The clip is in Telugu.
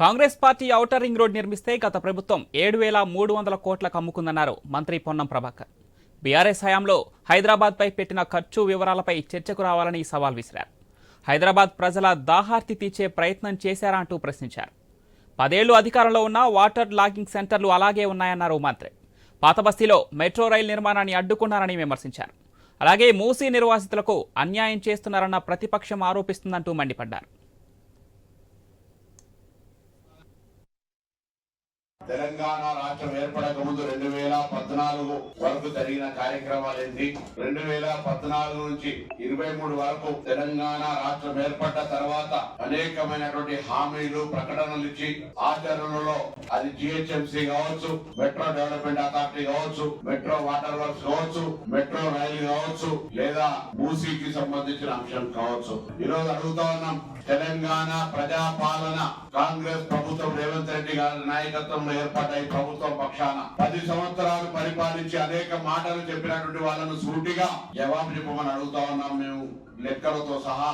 Congress party outer ring road నిర్మిస్తే గత ప్రభుత్వం ఏడు వేల మూడు వందల కోట్లకు అమ్ముకుందన్నారు మంత్రి పొన్నం ప్రభాకర్. బీఆర్ఎస్ హయాంలో హైదరాబాద్పై పెట్టిన ఖర్చు వివరాలపై చర్చకు రావాలని సవాల్ విసిరారు. హైదరాబాద్ ప్రజల దాహార్తి తీర్చే ప్రయత్నం చేశారా అంటూ ప్రశ్నించారు. పదేళ్ళు అధికారంలో ఉన్న వాటర్ లాగింగ్ సెంటర్లు అలాగే ఉన్నాయన్నారు మంత్రి. పాత బస్తీలో మెట్రో రైల్ నిర్మాణాన్ని అడ్డుకున్నారని విమర్శించారు. అలాగే మూసీ నిర్వాసితులకు అన్యాయం చేస్తున్నారన్న ప్రతిపక్షం ఆరోపిస్తుందంటూ మండిపడ్డారు. తెలంగాణ రాష్ట్రం ఏర్పడక ముందు రెండు వేల పద్నాలుగు వరకు జరిగిన కార్యక్రమాలు ఏంటి? రెండు వేల పద్నాలుగు నుంచి ఇరవై మూడు వరకు తెలంగాణ రాష్ట్రం ఏర్పడ్డ తర్వాత అనేకమైనటువంటి హామీలు ప్రకటనలు ఇచ్చి ఆచరణలో అది జిహెచ్ఎంసీ కావచ్చు మెట్రో డెవలప్మెంట్ అథారిటీ కావచ్చు మెట్రో వాటర్ వర్క్స్ కావచ్చు మెట్రో రైలు కావచ్చు లేదా మూసీకి సంబంధించిన అంశం కావచ్చు. ఈరోజు అడుగుతా ఉన్నాం తెలంగాణ ప్రజాపాలన కాంగ్రెస్ ప్రభుత్వం రేవంత్ రెడ్డి గారి నాయకత్వంలో ఏర్పడ్డ ప్రభుత్వం పక్షాన పది సంవత్సరాలు పరిపాలించి అనేక మాటలు చెప్పినటువంటి వాళ్ళను సూటిగా జవాబు చెప్పమని అడుగుతా ఉన్నాం మేము లెక్కలతో సహా.